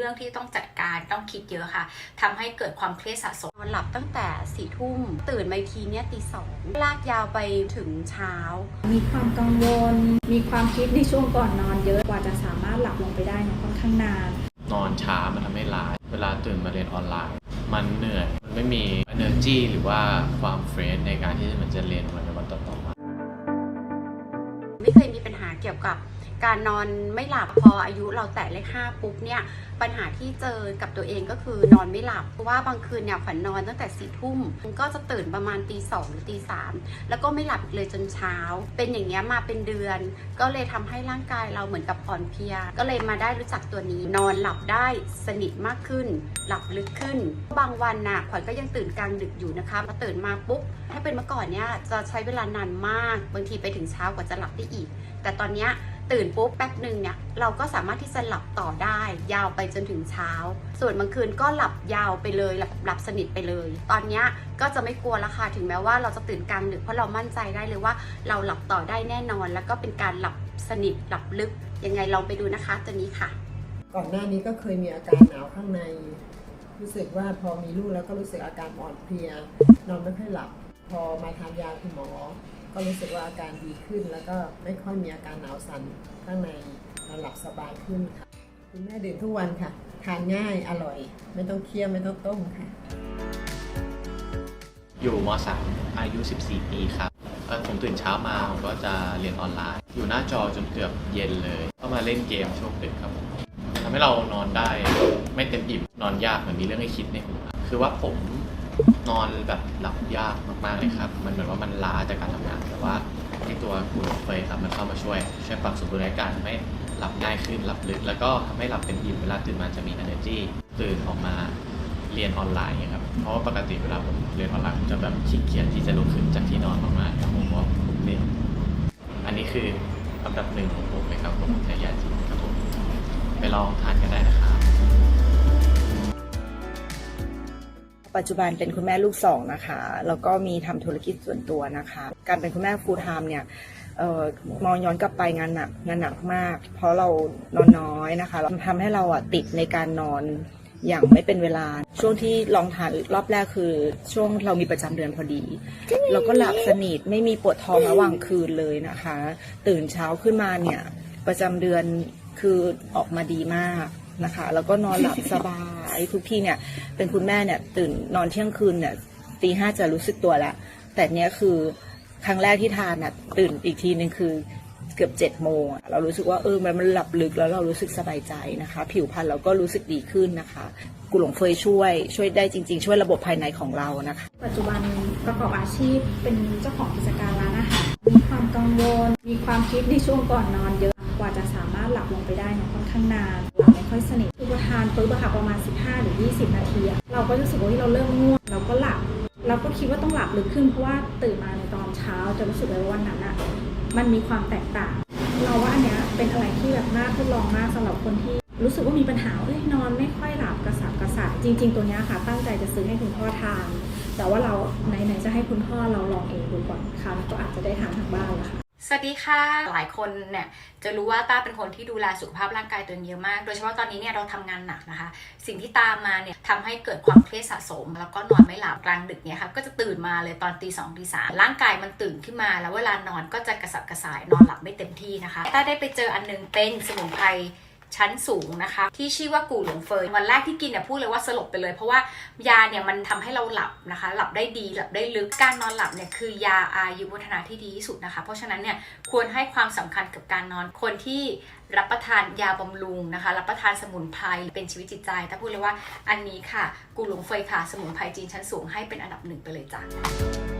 รื่องที่ต้องจัดการต้องคิดเยอะค่ะทำให้เกิดความเครียดสะสมนอนหลับตั้งแต่สี่ทุ่มตื่นมาอีกทีเนี่ยตีสองลากยาวไปถึงเช้า มีความกังวล มีความคิดในช่วงก่อนนอนเยอะกว่าจะสามารถหลับลงไปได้เนี่ยค่อนข้างนาน นอนช้ามันทำให้ล้าเวลาตื่นมาเรียนออนไลน์ มันเหนื่อยมันไม่มี energy หรือว่าความเฟรนในการที่มันจะเรียนวันในวันต่อๆมาไม่เคยมีปัญหาเกี่ยวกับ การนอนไม่หลับพออายุเราแตะเลขห้าปุ๊บเนี่ยปัญหาที่เจอกับตัวเองก็คือนอนไม่หลับเพราะว่าบางคืนเนี่ยฝันนอนตั้งแต่สี่ทุ่มก็จะตื่นประมาณตีสองหรือตีสามแล้วก็ไม่หลับเลยจนเช้า เป็นอย่างเงี้ยมาเป็นเดือน ก็เลยทำให้ร่างกายเราเหมือนกับอ่อนเพลีย ก็เลยมาได้รู้จักตัวนี้ นอนหลับได้สนิทมากขึ้น หลับลึกขึ้น บางวันน่ะขวัญก็ยังตื่นกลางดึกอยู่นะคะมาตื่นมาปุ๊บถ้าเป็นเมื่อก่อนเนี่ยจะใช้เวลานานมาก บางทีไปถึงเช้ากว่าจะหลับได้อีก แต่ตอนเนี้ย ตื่นปุ๊บแป๊บหนึ่งเนี่ยเราก็สามารถที่จะหลับต่อได้ ยาวไปจนถึงเช้า ส่วนบางคืนก็หลับยาวไปเลยหลับหลับสนิทไปเลย ตอนเนี้ยก็จะไม่กลัวละค่ะถึงแม้ว่าเราจะตื่นกลางดึกเพราะเรามั่นใจได้เลยว่าเราหลับต่อได้แน่นอน แล้วก็เป็นการหลับสนิทหลับลึกยังไงลองไปดูนะคะตัวนี้ค่ะ ก่อนหน้านี้ก็เคยมีอาการหนาวข้างใน รู้สึกว่าพอมีลูกแล้วก็รู้สึกอาการอ่อนเพลียนอนไม่ค่อยหลับ พอมาทานยาคุณหมอ ก็รู้สึกว่าอาการดีขึ้น แล้วก็ไม่ค่อยมีอาการหนาวสั่นข้างในนอนหลับสบายขึ้นค่ะ คุณแม่ดื่มทุกวันค่ะ ทานง่ายอร่อย ไม่ต้องเคี่ยวไม่ต้องต้มค่ะ อยู่ม .3 อายุ 14 ปีครับเอ่อผมตื่นเช้ามาผมก็จะเรียนออนไลน์ อยู่หน้าจอจนเกือบเย็นเลย ก็มาเล่นเกมช่วงดึกครับผมทำให้เรานอนได้ไม่เต็มอิ่มนอนยากเหมือนมีเรื่องให้คิดในหัวคือว่าผม นอนแบบหลับยากมากๆเลยครับ มันเหมือนว่ามันล้าจากการทำงาน แต่ว่าไอตัวกูโรเฟยครับมันเข้ามาช่วยช่วยปรับสมดุลในการทำให้หลับง่ายขึ้นหลับลึก แล้วก็ทำให้หลับเต็มอิ่มเวลาตื่นมาจะมี energy ตื่นออกมาเรียนออนไลน์ครับ เพราะว่าปกติเวลาผมเรียนออนไลน์ผมจะแบบขี้เกียจที่จะลุกขึ้นจากที่นอนมากๆครับผมว่าผมเรียนอันนี้คืออันดับหนึ่งของผมเลยครับผมใช้ยาจีนครับผมไปลองทานกันได้ ปัจจุบันเป็นคุณแม่ลูกสองนะคะ แล้วก็มีทำธุรกิจส่วนตัวนะคะ การเป็นคุณแม่ full time เนี่ยเอ่อมองย้อนกลับไปงานหนักงานหนักมาก เพราะเรานอนน้อยนะคะแล้วทำให้เราอะติดในการนอนอย่างไม่เป็นเวลา ช่วงที่ลองทานรอบแรกคือ ช่วงเรามีประจำเดือนพอดีแล้วก็หลับสนิทไม่มีปวดท้องระหว่างคืนเลยนะคะ ตื่นเช้าขึ้นมาเนี่ย ประจำเดือนคือออกมาดีมาก นะคะ แล้วก็นอนหลับสบายทุกที่เนี่ย เป็นคุณแม่เนี่ยตื่นนอนเที่ยงคืนเนี่ยตีห้าจะรู้สึกตัวแล้วแต่เนี้ยคือครั้งแรกที่ทานน่ะตื่นอีกทีนึงคือเกือบเจ็ดโมงเรารู้สึกว่าเออมันมันหลับลึกแล้วเรารู้สึกสบายใจนะคะ ผิวพรรณเราก็รู้สึกดีขึ้นนะคะกุหลงเฟยช่วยช่วยได้จริง ๆ ช่วยระบบภายในของเรานะคะ ปัจจุบันประกอบอาชีพเป็นเจ้าของกิจการร้านอาหารมีความกังวลมีความคิดในช่วงก่อนนอนเยอะ กว่าจะสามารถหลับลงไปได้นี่ยค่อนข้างนานหลับไม่ค่อยสนิทคือพอทานปุ๊บอะค่ะประมาณ 15 หรือ 20 นาทีเราก็รู้สึกว่าเฮ้ยเราเริ่มง่วงเราก็หลับเราก็คิดว่าต้องหลับลึกขึ้นเพราะว่าตื่นมาในตอนเช้าจะรู้สึกเลยว่าวันนั้นอะมันมีความแตกต่าง เราว่าอันเนี้ยเป็นอะไรที่แบบน่าทดลองมากสำหรับคนที่รู้สึกว่ามีปัญหาเอ้ยนอนไม่ค่อยหลับกระสับกระส่ายจริง ๆ ตัวเนี้ยค่ะ ตั้งใจจะซื้อให้คุณพ่อทาน แต่ว่าเราไหนๆจะให้คุณพ่อเราลองเองดูก่อนคราวนี้ก็อาจจะได้ทานทางบ้านแล้วค่ะ สวัสดีค่ะ หลายคนเนี่ยจะรู้ว่าต้าเป็นคนที่ดูแลสุขภาพร่างกายตัวเองเยอะมาก โดยเฉพาะตอนนี้เนี่ยเราทำงานหนักนะคะ สิ่งที่ตามมาเนี่ยทำให้เกิดความเครียดสะสม แล้วก็นอนไม่หลับกลางดึกเนี่ยค่ะก็จะตื่นมาเลยตอนตีสองตีสามร่างกายมันตื่นขึ้นมา แล้วเวลานอนก็จะกระสับกระส่ายนอนหลับไม่เต็มที่นะคะต้าได้ไปเจออันนึงเป็นสมุนไพร ชั้นสูงนะคะ ที่ชื่อว่ากู่หลงเฟยวันแรกที่กินเนี่ยพูดเลยว่าสลบไปเลย เพราะว่ายาเนี่ยมันทำให้เราหลับนะคะ หลับได้ดีหลับได้ลึกการนอนหลับเนี่ยคือยาอายุวัฒนะที่ดีที่สุดนะคะ เพราะฉะนั้นเนี่ยควรให้ความสำคัญกับการนอนคนที่รับประทานยาบำรุงนะคะ รับประทานสมุนไพรเป็นชีวิตจิตใจถ้าพูดเลยว่าอันนี้ค่ะ กูหลงเฟยค่ะ สมุนไพรจีนชั้นสูงให้เป็นอันดับหนึ่งไปเลยจ้ะ